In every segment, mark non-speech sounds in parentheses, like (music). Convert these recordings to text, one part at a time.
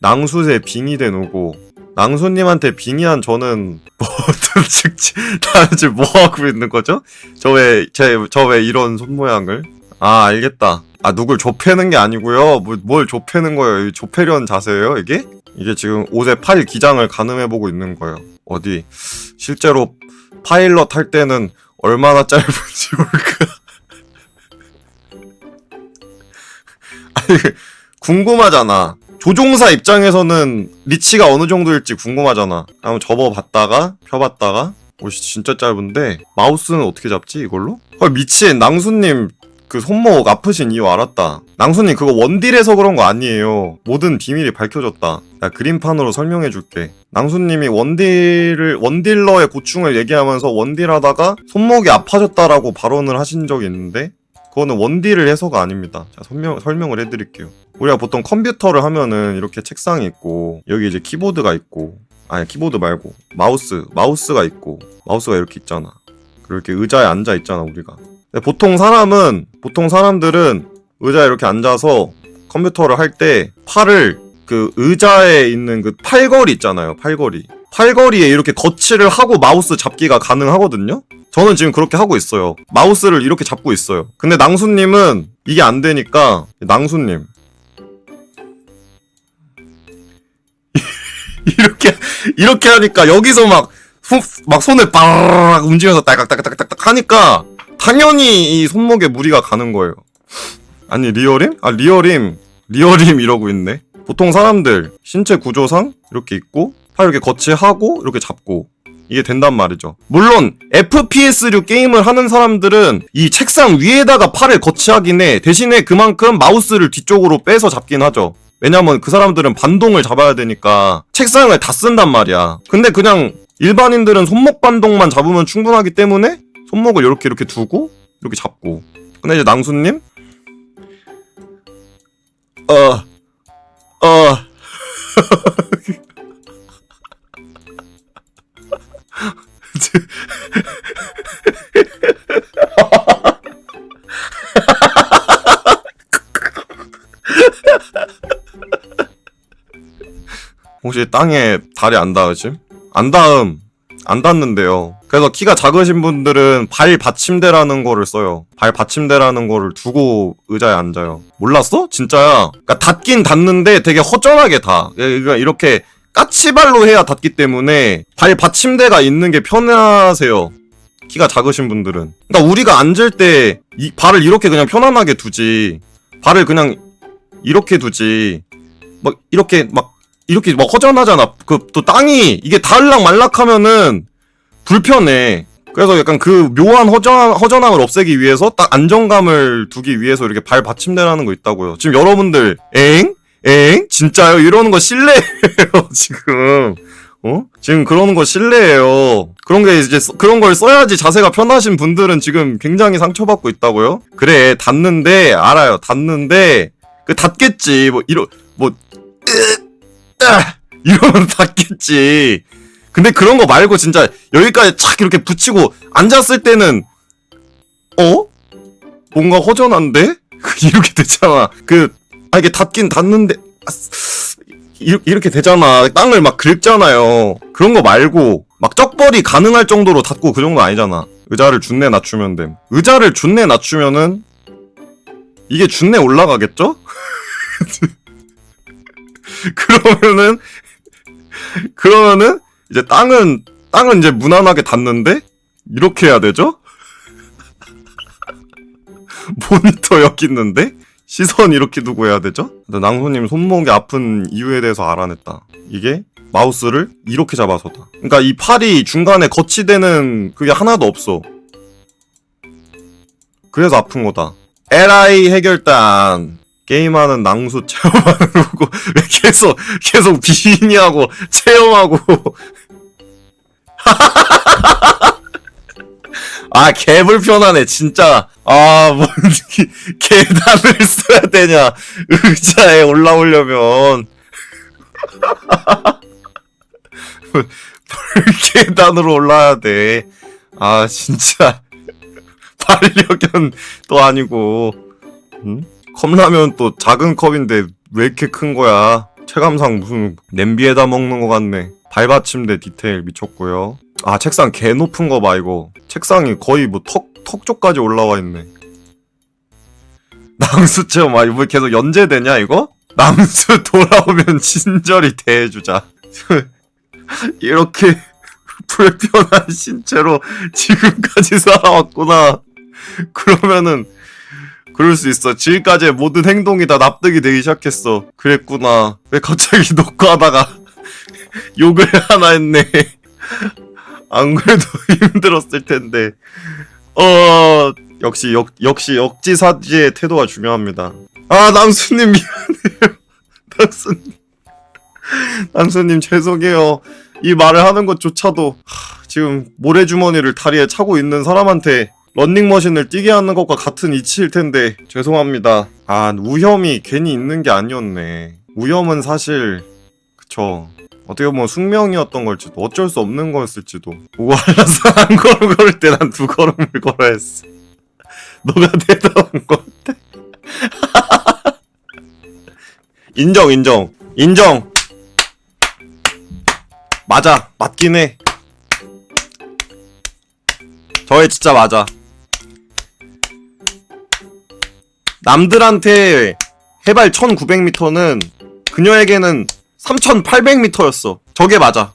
낭수에 빙의된 오고 낭수님한테 빙의한 저는 (laughs) 뭐 도대체 나는 지금 뭐 하고 있는 거죠? 저 왜 제저 왜 이런 손 모양을? 아 알겠다. 아 누굴 좁혀는 게 아니고요. 뭐, 뭘 좁혀는 거예요? 이 좁혀려는 자세예요 이게? 이게 지금 옷에 팔 기장을 가늠해 보고 있는 거예요. 어디 실제로 파일럿 할 때는 얼마나 짧은지 모를까. (laughs) 아니 궁금하잖아. 조종사 입장에서는 리치가 어느 정도일지 궁금하잖아. 한번 접어봤다가 펴봤다가 옷이 진짜 짧은데 마우스는 어떻게 잡지 이걸로? 아 미친 낭수님 그 손목 아프신 이유 알았다. 낭수님 그거 원딜에서 그런 거 아니에요. 모든 비밀이 밝혀졌다. 야 그림판으로 설명해줄게. 낭수님이 원딜을 원딜러의 고충을 얘기하면서 원딜하다가 손목이 아파졌다라고 발언을 하신 적이 있는데 그거는 원딜을 해서가 아닙니다. 자 설명 설명을 해드릴게요. 우리가 보통 컴퓨터를 하면은 이렇게 책상이 있고 여기 이제 키보드가 있고 아니 키보드 말고 마우스 마우스가 있고 마우스가 이렇게 있잖아. 그리고 이렇게 의자에 앉아 있잖아 우리가. 보통 사람은 보통 사람들은 의자에 이렇게 앉아서 컴퓨터를 할 때 팔을 그 의자에 있는 그 팔걸이 있잖아요 팔걸이 팔걸이에 이렇게 거치를 하고 마우스 잡기가 가능하거든요 저는 지금 그렇게 하고 있어요 마우스를 이렇게 잡고 있어요 근데 낭수님은 이게 안 되니까 낭수님 (laughs) 이렇게 이렇게 하니까 여기서 막, 손, 막 손을 빠르르 움직여서 딸깍딸깍딸깍 하니까 당연히 이 손목에 무리가 가는 거예요. 아니 리얼임? 아 리얼임 리얼임 이러고 있네. 보통 사람들 신체 구조상 이렇게 있고 팔 이렇게 거치하고 이렇게 잡고 이게 된단 말이죠. 물론 FPS류 게임을 하는 사람들은 이 책상 위에다가 팔을 거치하긴 해. 대신에 그만큼 마우스를 뒤쪽으로 빼서 잡긴 하죠. 왜냐면 그 사람들은 반동을 잡아야 되니까 책상을 다 쓴단 말이야. 근데 그냥 일반인들은 손목 반동만 잡으면 충분하기 때문에 손목을 이렇게 이렇게 두고 이렇게 잡고. 근데 이제 낭수님 어, 어. (laughs) 혹시 땅에 다리 안 닿으심? 안 닿음. 안 닿는데요. 그래서 키가 작으신 분들은 발 받침대라는 거를 써요. 발 받침대라는 거를 두고 의자에 앉아요. 몰랐어? 진짜야. 그러니까 닿긴 닿는데 되게 허전하게 닿아. 그러니까 이렇게 까치발로 해야 닿기 때문에 발 받침대가 있는 게 편하세요. 키가 작으신 분들은. 그러니까 우리가 앉을 때 이 발을 이렇게 그냥 편안하게 두지. 발을 그냥 이렇게 두지. 막 이렇게 막 이렇게 막 허전하잖아. 그 또 땅이 이게 닿을락 말락하면은 불편해. 그래서 약간 그 묘한 허전 허전함을 없애기 위해서 딱 안정감을 두기 위해서 이렇게 발 받침대라는 거 있다고요. 지금 여러분들 엥? 엥? 진짜요? 이러는 거 실례예요, (laughs) 지금. 어? 지금 그러는 거 실례예요. 그런 게 이제 써- 그런 걸 써야지 자세가 편하신 분들은 지금 굉장히 상처받고 있다고요? 그래, 닿는데 알아요. 닿는데 그 닿겠지. 뭐 이러 뭐 으, 아, 이러면 (laughs) 닿겠지. 근데 그런 거 말고 진짜 여기까지 착 이렇게 붙이고 앉았을 때는 어? 뭔가 허전한데? (laughs) 이렇게 되잖아. 그, 아, 이게 닿긴 닿는데, 아, 이렇게 되잖아. 땅을 막 긁잖아요. 그런 거 말고, 막 쩍벌이 가능할 정도로 닿고 그 정도 아니잖아. 의자를 준내 낮추면 됨. 의자를 준내 낮추면은, 이게 준내 올라가겠죠? (laughs) 그러면은, 그러면은, 이제 땅은, 땅은 이제 무난하게 닿는데, 이렇게 해야 되죠? (laughs) 모니터 여기 있는데? 시선 이렇게 두고 해야 되죠? 낭소님 손목이 아픈 이유에 대해서 알아냈다. 이게 마우스를 이렇게 잡아서다. 그러니까 이 팔이 중간에 거치되는 그게 하나도 없어. 그래서 아픈 거다. LI 해결단. 게임하는 낭수 체험하는 거고 왜 계속 계속 비인이하고 체험하고 (laughs) 아 개불편하네 진짜 아뭐 (laughs) 계단을 써야 되냐 의자에 올라오려면 불계단으로 올라야 돼 아 진짜 반려견 또 아니고 응? 컵라면 또 작은 컵인데 왜 이렇게 큰 거야 체감상 무슨 냄비에다 먹는 것 같네. 발받침대 디테일 미쳤고요. 아 책상 개 높은 거봐 이거. 책상이 거의 뭐 턱 턱 쪽까지 올라와 있네. (laughs) 낭수 체험 아 이거 계속 연재되냐 이거? 낭수 돌아오면 (laughs) 친절히 대해주자. (laughs) 이렇게 불편한 신체로 지금까지 살아왔구나. 그러면은 그럴 수 있어. 지금까지의 모든 행동이 다 납득이 되기 시작했어. 그랬구나. 왜 갑자기 녹화하다가 욕을 하나 했네. 안 그래도 (laughs) 힘들었을 텐데. 어, 역시, 역, 역시 역지사지의 태도가 중요합니다. 아, 남수님 미안해요. (laughs) 남수님. 남수님 죄송해요. 이 말을 하는 것조차도 하, 지금 모래주머니를 다리에 차고 있는 사람한테 런닝머신을 뛰게 하는 것과 같은 이치일 텐데 죄송합니다. 아 우염이 괜히 있는 게 아니었네. 우염은 사실 그쵸. 어떻게 보면 숙명이었던 걸지도 어쩔 수 없는 거였을지도. 오 알았어 (laughs) 한 걸음 걸을 때 난 두 걸음을 걸어야 했어. (laughs) 너가 대답한 것 같아. (laughs) 인정 인정 인정. 맞아 맞긴 해. 저애 진짜 맞아. 남들한테 해발 1900m는 그녀에게는 3800m였어. 저게 맞아.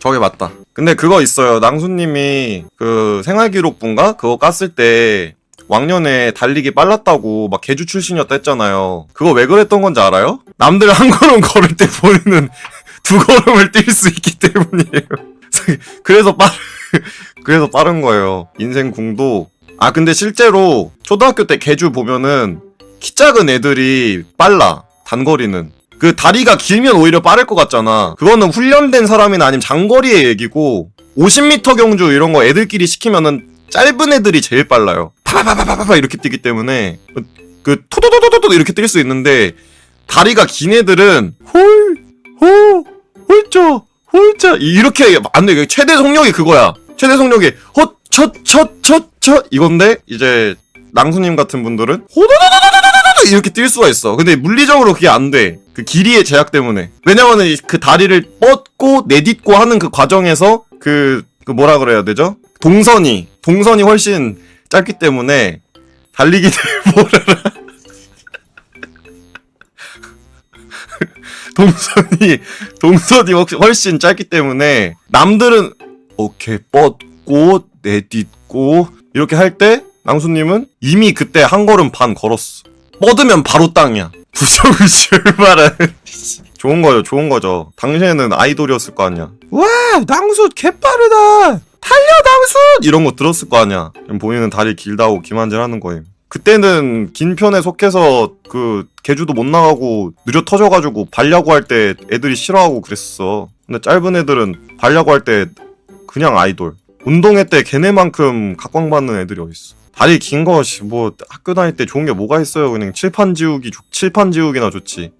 저게 맞다. 근데 그거 있어요. 낭수님이 그 생활기록부인가? 그거 깠을 때 왕년에 달리기 빨랐다고 막 개주 출신이었다 했잖아요. 그거 왜 그랬던 건지 알아요? 남들 한 걸음 걸을 때 본인은 (laughs) 두 걸음을 뛸 수 있기 때문이에요. (laughs) 그래서 빠르, (laughs) 그래서 빠른 거예요. 인생 궁도. 아, 근데 실제로 초등학교 때 개주 보면은 키 작은 애들이 빨라. 단거리는. 그 다리가 길면 오히려 빠를 것 같잖아. 그거는 훈련된 사람이나 아니면 장거리의 얘기고 50m 경주 이런 거 애들끼리 시키면은 짧은 애들이 제일 빨라요. 파파파파파파 이렇게 뛰기 때문에 그, 그 토도도도도도 이렇게 뛸 수 있는데 다리가 긴 애들은 홀호 홀짜 홀짜 이렇게 안 돼. 최대 속력이 그거야. 최대 속력이 헛 첫 첫 첫 첫 이건데 이제 낭수님 같은 분들은 호도도도도도도 이렇게 뛸 수가 있어. 근데 물리적으로 그게 안 돼. 그 길이의 제약 때문에. 왜냐면은 이그 다리를 뻗고 내딛고 하는 그 과정에서 그, 그 뭐라 그래야 되죠? 동선이 동선이 훨씬 짧기 때문에 달리기를 (laughs) 뭐라 (laughs) 동선이 동선이 훨씬 짧기 때문에 남들은 오케이 뻗고 내딛고 이렇게 할 때 낭수님은 이미 그때 한 걸음 반 걸었어. 뻗으면 바로 땅이야. (laughs) 부정을 말하는 좋은 거죠, 좋은 거죠. 당시에는 아이돌이었을 거 아니야. 와, 낭수 개빠르다. 달려 낭수 이런 거 들었을 거 아니야. 그럼 본인은 다리 길다고 기만질하는 거임. 그때는 긴 편에 속해서 그 개주도 못 나가고 느려 터져가지고 발야구 할 때 애들이 싫어하고 그랬어. 근데 짧은 애들은 발야구 할 때 그냥 아이돌. 운동회 때 걔네만큼 각광받는 애들이 어딨어. 다리 긴 것이 뭐 학교 다닐 때 좋은 게 뭐가 있어요. 그냥 칠판 지우기 좋- 칠판 지우기나 좋지.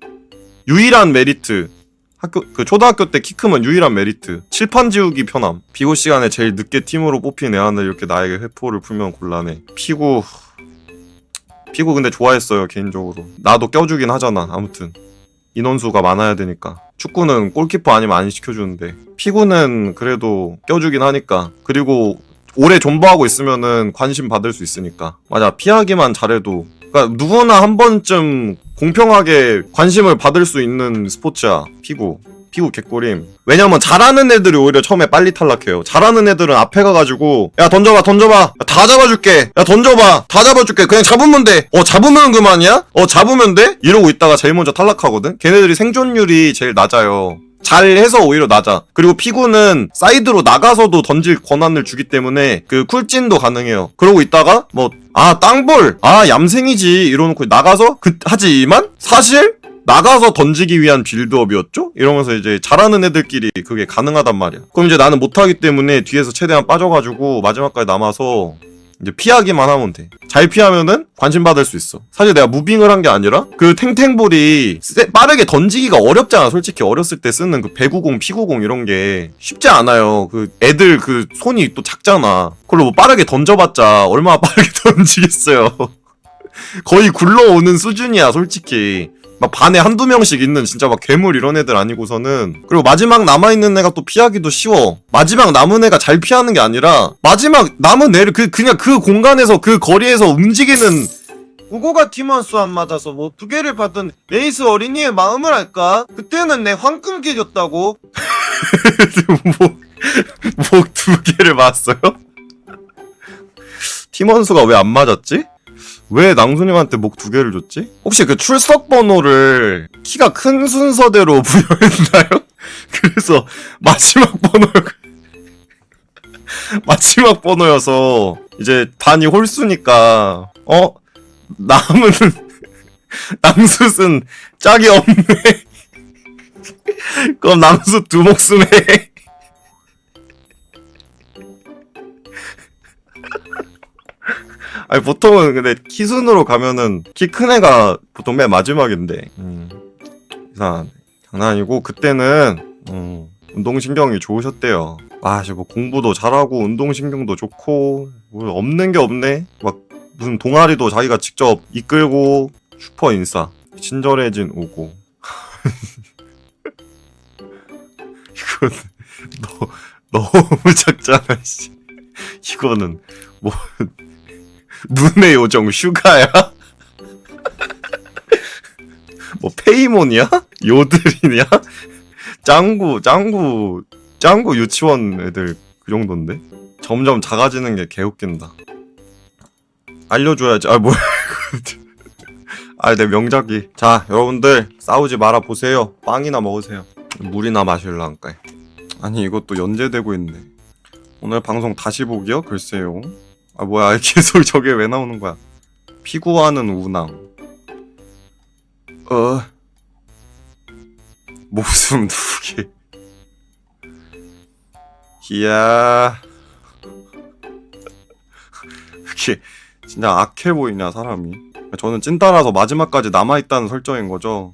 유일한 메리트. 학교 그 초등학교 때 키 크면 유일한 메리트. 칠판 지우기 편함. 비고 시간에 제일 늦게 팀으로 뽑힌 애한을 이렇게 나에게 회포를 풀면 곤란해. 피구 피구 근데 좋아했어요 개인적으로. 나도 껴주긴 하잖아. 아무튼 인원수가 많아야 되니까. 축구는 골키퍼 아니면 안 시켜주는데 피구는 그래도 껴주긴 하니까. 그리고 오래 존버하고 있으면은 관심 받을 수 있으니까. 맞아 피하기만 잘해도. 그러니까 누구나 한 번쯤 공평하게 관심을 받을 수 있는 스포츠야 피구. 피구 개꿀임. 왜냐면 잘하는 애들이 오히려 처음에 빨리 탈락해요. 잘하는 애들은 앞에 가가지고 야 던져봐 던져봐 야, 다 잡아줄게 야 던져봐 다 잡아줄게 그냥 잡으면 돼어 잡으면 그만이야 어 잡으면 돼 이러고 있다가 제일 먼저 탈락하거든 걔네들이 생존율이 제일 낮아요 잘해서 오히려 낮아 그리고 피구는 사이드로 나가서도 던질 권한을 주기 때문에 그 쿨진도 가능해요 그러고 있다가 뭐 아 땅볼 아 얌생이지 이러놓고 나가서 그 하지만 사실 나가서 던지기 위한 빌드업이었죠? 이러면서 이제 잘하는 애들끼리 그게 가능하단 말이야. 그럼 이제 나는 못하기 때문에 뒤에서 최대한 빠져가지고 마지막까지 남아서 이제 피하기만 하면 돼. 잘 피하면은 관심 받을 수 있어. 사실 내가 무빙을 한 게 아니라 그 탱탱볼이 세- 빠르게 던지기가 어렵잖아. 솔직히 어렸을 때 쓰는 그 배구공, 피구공 이런 게 쉽지 않아요. 그 애들 그 손이 또 작잖아. 그걸로 뭐 빠르게 던져봤자 얼마나 빠르게 (laughs) 던지겠어요. 거의 굴러오는 수준이야 솔직히 막 반에 한두 명씩 있는 진짜 막 괴물 이런 애들 아니고서는 그리고 마지막 남아있는 애가 또 피하기도 쉬워 마지막 남은 애가 잘 피하는 게 아니라 마지막 남은 애를 그 그냥 그 공간에서 그 거리에서 움직이는 우고가 팀원 수 안 맞아서 뭐 두 개를 받은 레이스 어린이의 마음을 알까? 그때는 내 황금 깨졌다고. 목두 개를 맞았어요? (laughs) 팀원 수가 왜 안 맞았지? 왜 낭수님한테 목 두 개를 줬지? 혹시 그 출석 번호를 키가 큰 순서대로 (laughs) 부여했나요? (laughs) 그래서 마지막 번호가 (laughs) 마지막 번호여서 이제 반이 홀수니까 어 남은 낭숫은 짝이 없네. 그럼 낭숫 두 목숨에 아니 보통은 근데 키 순으로 가면은 키 큰 애가 보통 맨 마지막인데. 음, 이상하네 장난 아니고 그때는 음, 운동신경이 좋으셨대요. 아 지금 뭐 공부도 잘하고 운동신경도 좋고 뭐 없는 게 없네. 막 무슨 동아리도 자기가 직접 이끌고 슈퍼 인싸. 친절해진 오고. (laughs) 이건 (laughs) 너, 너무 (laughs) 작잖아 씨. 이거는 뭐 눈의 요정 슈가야? 뭐 페이몬이야? 요들이냐? 짱구 짱구 짱구 유치원 애들 그 정도인데? 점점 작아지는 게 개웃긴다. 알려줘야지. 아 뭐야 아내 명작이. 자 여러분들 싸우지 말아 보세요. 빵이나 먹으세요. 물이나 마실란까 아니 이것도 연재되고 있네. 오늘 방송 다시 보기요? 글쎄요 아 뭐야. (laughs) 계속 저게 왜 나오는 거야? 피구하는 우낭. 어. 목숨 두개. 이야. 이렇게 진짜 악해 보이냐 사람이? 저는 찐따라서 마지막까지 남아있다는 설정인 거죠